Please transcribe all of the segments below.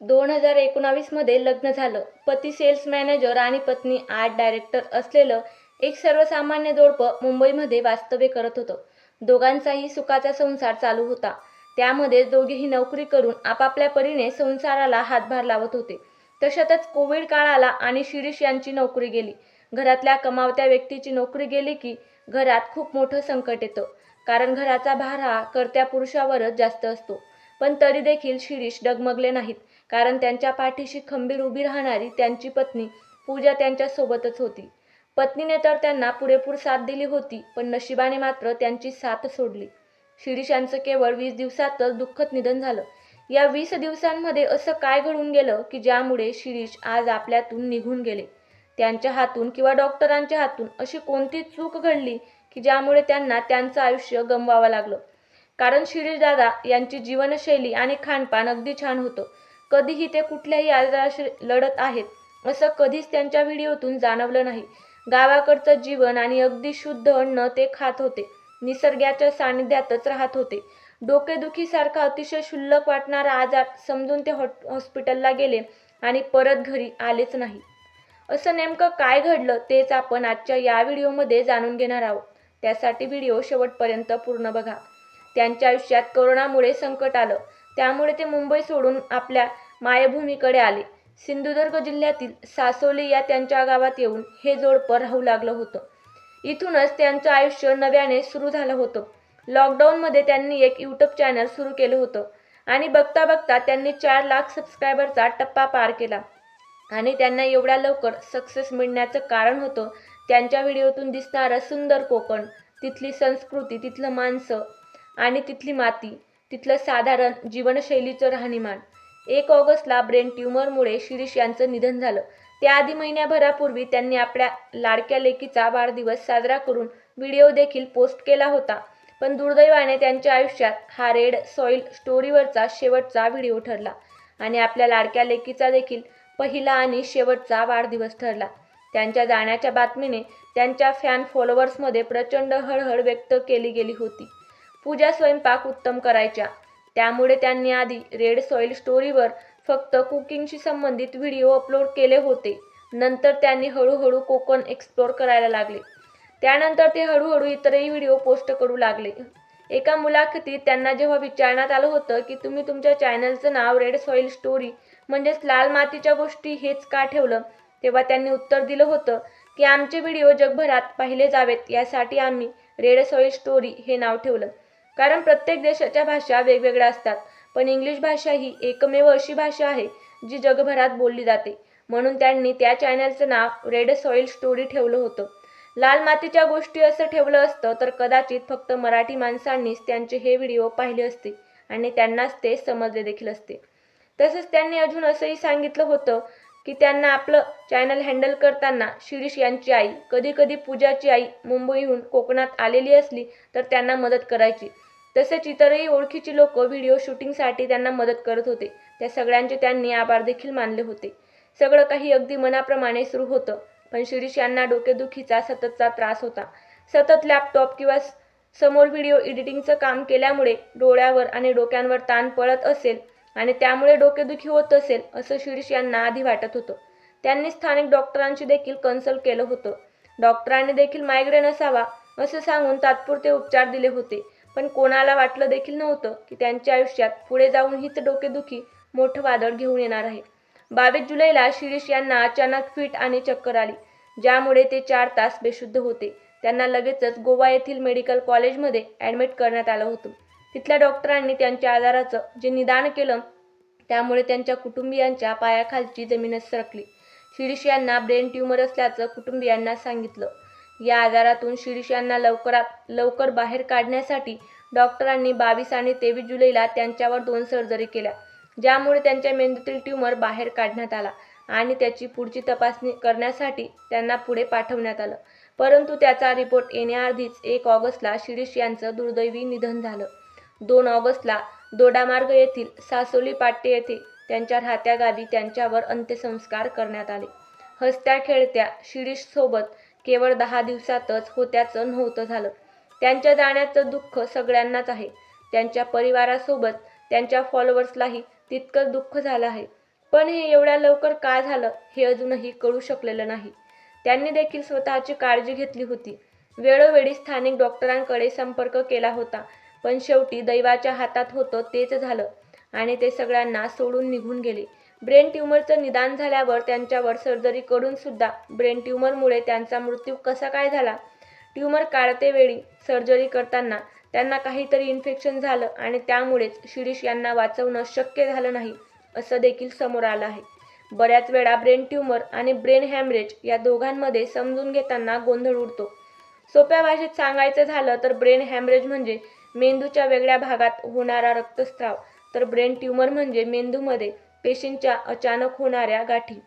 दोन हजार एकोणावीसमध्ये लग्न झालं. पती सेल्स मॅनेजर आणि पत्नी आर्ट डायरेक्टर असलेलं एक सर्वसामान्य जोडपं मुंबईमध्ये वास्तव्य करत होतं. दोघांचाही सुखाचा संसार चालू होता. त्यामध्ये दोघेही नोकरी करून आपापल्या परीने संसाराला हातभार लावत होते. तशातच कोविड काळाला आणि शिरीष यांची नोकरी गेली. घरातल्या कमावत्या व्यक्तीची नोकरी गेली की घरात खूप मोठं संकट येतं. कारण घराचा भार हा करत्या पुरुषावरच जास्त असतो. पण तरी देखील शिरीष डगमगले नाहीत. कारण त्यांच्या पाठीशी खंबीर उभी राहणारी त्यांची पत्नी पूजा त्यांच्यासोबतच होती. पत्नीने तर त्यांना पुरेपूर साथ दिली होती पण नशिबाने मात्र त्यांची साथ सोडली. शिरीष यांचं केवळ वीस दिवसातच दुःखद निधन झालं. या वीस दिवसांमध्ये असं काय घडून गेलं की ज्यामुळे शिरीष आज आपल्यातून निघून गेले? त्यांच्या हातून किंवा डॉक्टरांच्या हातून अशी कोणती चूक घडली की ज्यामुळे त्यांना त्यांचं आयुष्य गमवावं लागलं? कारण शिरीष दादा यांची जीवनशैली आणि खानपान अगदी छान होतं. कधीही ते कुठल्याही आजाराशी लढत आहेत असं कधीच त्यांच्या व्हिडिओतून जाणवलं नाही. गावाकडचं जीवन आणि अगदी शुद्ध अन्न ते खात होते. निसर्गाच्या सानिध्यातच राहत होते. डोकेदुखीसारखा अतिशय क्षुल्लक वाटणारा आजार समजून ते हॉस्पिटलला गेले आणि परत घरी आलेच नाही. असं नेमकं काय घडलं तेच आपण आजच्या या व्हिडिओमध्ये जाणून घेणार आहोत. त्यासाठी व्हिडिओ शेवटपर्यंत पूर्ण बघा. त्यांच्या आयुष्यात करोनामुळे संकट आलं. त्यामुळे ते मुंबई सोडून आपल्या मायभूमीकडे आले. सिंधुदुर्ग जिल्ह्यातील सासोली या त्यांच्या गावात येऊन हे जोडपं राहू लागलं होतं. इथूनच त्यांचं आयुष्य नव्याने सुरू झालं होतं. लॉकडाऊनमध्ये त्यांनी एक यूट्यूब चॅनल सुरू केलं होतं आणि बघता बघता त्यांनी चार लाख सबस्क्रायबरचा टप्पा पार केला. आणि त्यांना एवढ्या लवकर सक्सेस मिळण्याचं कारण होतं त्यांच्या व्हिडिओतून दिसणारं सुंदर कोकण तिथली संस्कृती तिथलं माणसं आणि तिथली माती तिथलं साधारण जीवनशैलीचं राहणीमान. एक ऑगस्टला ब्रेन ट्यूमरमुळे शिरीष यांचं निधन झालं. त्याआधी महिन्याभरापूर्वी त्यांनी आपल्या लाडक्या लेकीचा वाढदिवस साजरा करून व्हिडिओ देखील पोस्ट केला होता. पण दुर्दैवाने त्यांच्या आयुष्यात हा रेड सॉईल स्टोरीवरचा शेवटचा व्हिडिओ ठरला आणि आपल्या लाडक्या लेकीचा देखील पहिला आणि शेवटचा वाढदिवस ठरला. त्यांच्या जाण्याच्या बातमीने त्यांच्या फॅन फॉलोअर्समध्ये प्रचंड हळहळ व्यक्त केली गेली होती. पूजा स्वयंपाक उत्तम करायच्या. त्यामुळे त्यांनी आधी रेड सॉईल स्टोरीवर फक्त कुकिंगशी संबंधित व्हिडिओ अपलोड केले होते. नंतर त्यांनी हळूहळू कोकण एक्सप्लोर करायला लागले. त्यानंतर ते हळूहळू इतरही व्हिडिओ पोस्ट करू लागले. एका मुलाखतीत त्यांना जेव्हा विचारण्यात आलं होतं की तुम्ही तुमच्या चॅनलचं नाव रेड सॉईल स्टोरी म्हणजेच लाल मातीच्या गोष्टी हेच का ठेवलं? तेव्हा त्यांनी उत्तर दिलं होतं की आमचे व्हिडिओ जगभरात पाहिले जावेत यासाठी आम्ही रेड सॉईल स्टोरी हे नाव ठेवलं. कारण प्रत्येक देशाच्या भाषा वेगवेगळ्या असतात. पण इंग्लिश भाषा ही एकमेव अशी भाषा आहे जी जगभरात बोलली जाते. म्हणून त्यांनी त्या चॅनलचं नाव रेड सॉईल स्टोरी ठेवलं होतं. लाल मातीच्या गोष्टी असं ठेवलं असतं तर कदाचित फक्त मराठी माणसांनीच त्यांचे हे व्हिडिओ पाहिले असते आणि त्यांनाच ते समजले देखील असते. तसंच त्यांनी अजून असंही सांगितलं होतं की त्यांना आपलं चॅनल हँडल करताना शिरीष यांची आई कधी कधी पूजाची आई मुंबईहून कोकणात आलेली असली तर त्यांना मदत करायची. तसेच इतरही ओळखीची लोक व्हिडिओ शूटिंगसाठी त्यांना मदत करत होते. त्या सगळ्यांचे त्यांनी आभार देखील मानले होते. सगळं काही अगदी मनाप्रमाणे सुरू होतं पण शिरीष यांना डोकेदुखीचा सततचा त्रास होता. सतत लॅपटॉप किंवा समोर व्हिडिओ एडिटिंगचं काम केल्यामुळे डोळ्यावर आणि डोक्यांवर ताण पडत असेल आणि त्यामुळे डोकेदुखी होत असेल असं शिरीष यांना आधी वाटत होतं. त्यांनी स्थानिक डॉक्टरांशी देखील कन्सल्ट केलं होतं. डॉक्टरांनी देखील मायग्रेन असावा असं सांगून तात्पुरते उपचार दिले होते. पण कोणाला वाटलं देखील नव्हतं की त्यांच्या आयुष्यात पुढे जाऊन हीच डोकेदुखी मोठं वादळ घेऊन येणार आहे. बावीस जुलैला शिरीष यांना अचानक फिट आणि चक्कर आली ज्यामुळे ते चार तास बेशुद्ध होते. त्यांना लगेचच गोवा येथील मेडिकल कॉलेजमध्ये ॲडमिट करण्यात आलं होतं. तिथल्या डॉक्टरांनी त्यांच्या आजाराचं जे निदान केलं त्यामुळे त्यांच्या कुटुंबियांच्या पायाखालची जमीनच सरकली. शिरीष यांना ब्रेन ट्यूमर असल्याचं कुटुंबियांना सांगितलं. या आजारातून शिरीष यांना लवकरात लवकर बाहेर काढण्यासाठी डॉक्टरांनी बावीस आणि तेवीस जुलैला त्यांच्यावर दोन सर्जरी केल्या ज्यामुळे त्यांच्या मेंदूतील ट्यूमर बाहेर काढण्यात आला आणि त्याची पुढची तपासणी करण्यासाठी त्यांना पुढे पाठवण्यात आलं. परंतु त्याचा रिपोर्ट येण्याआधीच एक ऑगस्टला शिरीष यांचं दुर्दैवी निधन झालं. दोन ऑगस्टला दोडामार्ग येथील सासोली पाट्टे येथे त्यांच्या राहत्या गावी त्यांच्यावर अंत्यसंस्कार करण्यात आले. हसत्या खेळत्या शिरीषसोबत केवळ दहा दिवसातच होत्याचं नव्हतं झालं. त्यांच्या जाण्याचं दुःख सगळ्यांनाच आहे. त्यांच्या परिवारासोबत त्यांच्या फॉलोअर्सलाही तितकंच दुःख झालं आहे. पण हे एवढ्या लवकर का झालं हे अजूनही कळू शकलेलं नाही. त्यांनी देखील स्वतःची काळजी घेतली होती. वेळोवेळी स्थानिक डॉक्टरांकडे संपर्क केला होता पण शेवटी दैवाच्या हातात होतं तेच झालं आणि ते सगळ्यांना सोडून निघून गेले. ब्रेन ट्यूमरचं निदान झाल्यावर त्यांच्यावर सर्जरी करून सुद्धा ब्रेन ट्यूमरमुळे त्यांचा मृत्यू कसा काय झाला? ट्यूमर काढतेवेळी सर्जरी करताना त्यांना काहीतरी इन्फेक्शन झालं आणि त्यामुळेच शिरीष यांना वाचवणं शक्य झालं नाही असं देखील समोर आलं आहे. बऱ्याच वेळा ब्रेन ट्यूमर आणि ब्रेन हॅमरेज या दोघांमध्ये समजून घेताना गोंधळ उडतो. सोप्या भाषेत सांगायचं झालं तर ब्रेन हॅमरेज म्हणजे मेंदूच्या वेगळ्या भागात होणारा रक्तस्राव तर ब्रेन ट्यूमर म्हणजे मेंदूमध्ये पेशींच्या अचानक होणाऱ्या गाठी.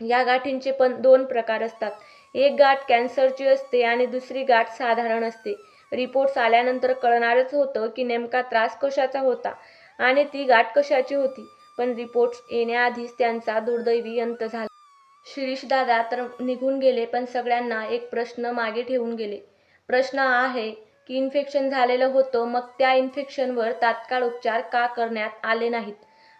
या गाठींचे पण दोन प्रकार असतात. एक गाठ कॅन्सरची असते आणि दुसरी गाठ साधारण असते. रिपोर्ट्स आल्यानंतर कळणारच होतं की नेमका त्रास कशाचा होता आणि ती गाठ कशाची होती. पण रिपोर्ट्स येण्याआधीच त्यांचा दुर्दैवी अंत झाला. शिरीष दादा तर निघून गेले पण सगळ्यांना एक प्रश्न मागे ठेवून गेले. प्रश्न आहे की इन्फेक्शन झालेलं होतं मग त्या इन्फेक्शनवर तात्काळ उपचार का करण्यात आले नाहीत?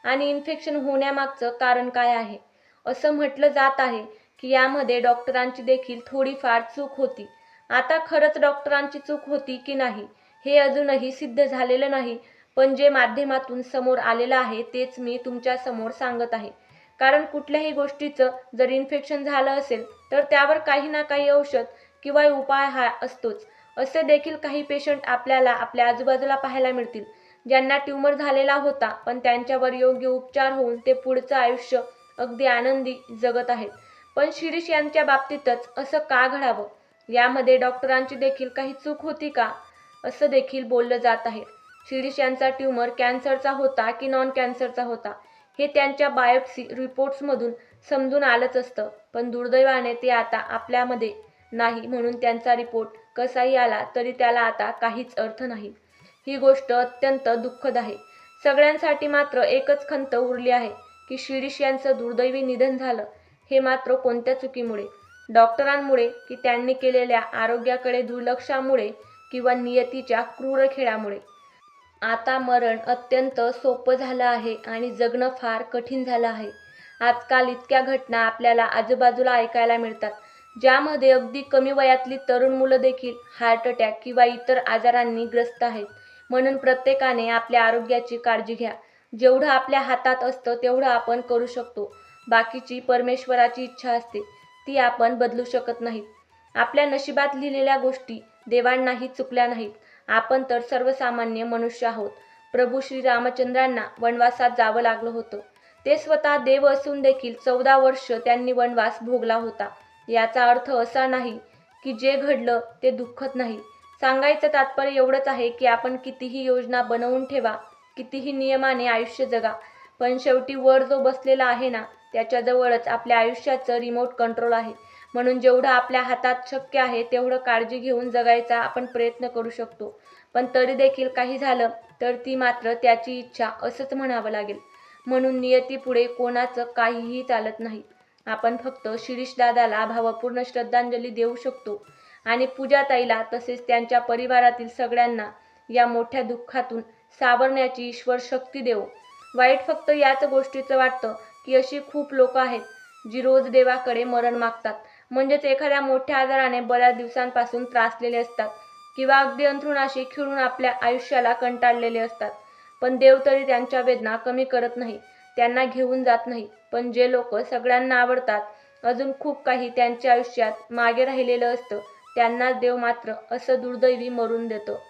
आणि इन्फेक्शन होण्यामागचं कारण काय आहे? असं म्हटलं जात आहे की यामध्ये डॉक्टरांची देखील थोडीफार चूक होती. आता खरंच डॉक्टरांची चूक होती की नाही हे अजूनही सिद्ध झालेलं नाही पण जे माध्यमातून समोर आलेलं आहे तेच मी तुमच्यासमोर सांगत आहे. कारण कुठल्याही गोष्टीचं जर इन्फेक्शन झालं असेल तर त्यावर काही ना काही औषध किंवा उपाय हा असतोच. असे देखील काही पेशंट आपल्याला आपल्या आजूबाजूला पाहायला मिळतील. ज्यांना ट्यूमर झालेला होता पण त्यांच्यावर योग्य उपचार होऊन ते पुढचं आयुष्य अगदी आनंदी जगत आहेत. पण शिरीष यांच्या बाबतीतच असं का घडावं? यामध्ये डॉक्टरांची देखील काही चूक होती का? असं देखील बोललं जात आहे. शिरीष यांचा ट्यूमर कॅन्सरचा होता की नॉन कॅन्सरचा होता? हे त्यांच्या बायोप्सी रिपोर्ट्समधून समजून आलंच असतं. पण दुर्दैवाने ते आता आपल्यामध्ये नाही म्हणून त्यांचा रिपोर्ट कसाही आला तरी त्याला आता काहीच अर्थ नाही. ही गोष्ट अत्यंत दुःखद आहे. सगळ्यांसाठी मात्र एकच खंत उरली आहे की शिरीष यांचं दुर्दैवी निधन झालं हे मात्र कोणत्या चुकीमुळे? डॉक्टरांमुळे की त्यांनी केलेल्या आरोग्याकडे दुर्लक्षामुळे किंवा नियतीच्या क्रूर खेळामुळे? आता मरण अत्यंत सोपं झालं आहे आणि जगणं फार कठीण झालं आहे. आजकाल इतक्या घटना आपल्याला आजूबाजूला ऐकायला मिळतात ज्यामध्ये अगदी कमी वयातली तरुण मुलं देखील हार्ट अटॅक किंवा इतर आजारांनी ग्रस्त आहेत. म्हणून प्रत्येकाने आपल्या आरोग्याची काळजी घ्या. जेवढं आपल्या हातात असतं तेवढं आपण करू शकतो. बाकीची परमेश्वराची इच्छा असते ती आपण बदलू शकत नाहीत. आपल्या नशिबात लिहिलेल्या गोष्टी देवांनाही चुकल्या नाहीत. आपण तर सर्वसामान्य मनुष्य आहोत. प्रभू श्रीरामचंद्रांना वनवासात जावं लागलं होतं. ते स्वतः देव असून देखील चौदा वर्ष त्यांनी वनवास भोगला होता. याचा अर्थ असा नाही की जे घडलं ते दुःखत नाही. सांगायचं तात्पर्य एवढंच आहे की आपण कितीही योजना बनवून ठेवा कितीही नियमाने आयुष्य जगा पण शेवटी वर जो बसलेला आहे ना त्याच्याजवळच आपल्या आयुष्याचं रिमोट कंट्रोल आहे. म्हणून जेवढं आपल्या हातात शक्य आहे तेवढं काळजी घेऊन जगायचा आपण प्रयत्न करू शकतो. पण तरी देखील काही झालं तर ती मात्र त्याची इच्छा असंच म्हणावं लागेल. म्हणून नियतीपुढे कोणाचं काहीही चालत नाही. आपण फक्त शिरीष दादाला भावपूर्ण श्रद्धांजली देऊ शकतो. आणि पूजाताईला तसेच त्यांच्या परिवारातील सगळ्यांना या मोठ्या दुःखातून सावरण्याची ईश्वर शक्ती देव. वाईट फक्त याच गोष्टीचं वाटतं की अशी खूप लोक आहेत जी रोज देवाकडे मरण मागतात. म्हणजेच एखाद्या मोठ्या आजाराने बऱ्याच दिवसांपासून त्रासलेले असतात किंवा अगदी अंथरुणाशी खिळून आपल्या आयुष्याला कंटाळलेले असतात. पण देव तरी त्यांच्या वेदना कमी करत नाही त्यांना घेऊन जात नाही. पण जे लोक सगळ्यांना आवडतात अजून खूप काही त्यांच्या आयुष्यात मागे राहिलेलं असतं. त्यांना देव मात्र असं दुर्दैवी मरून देतो.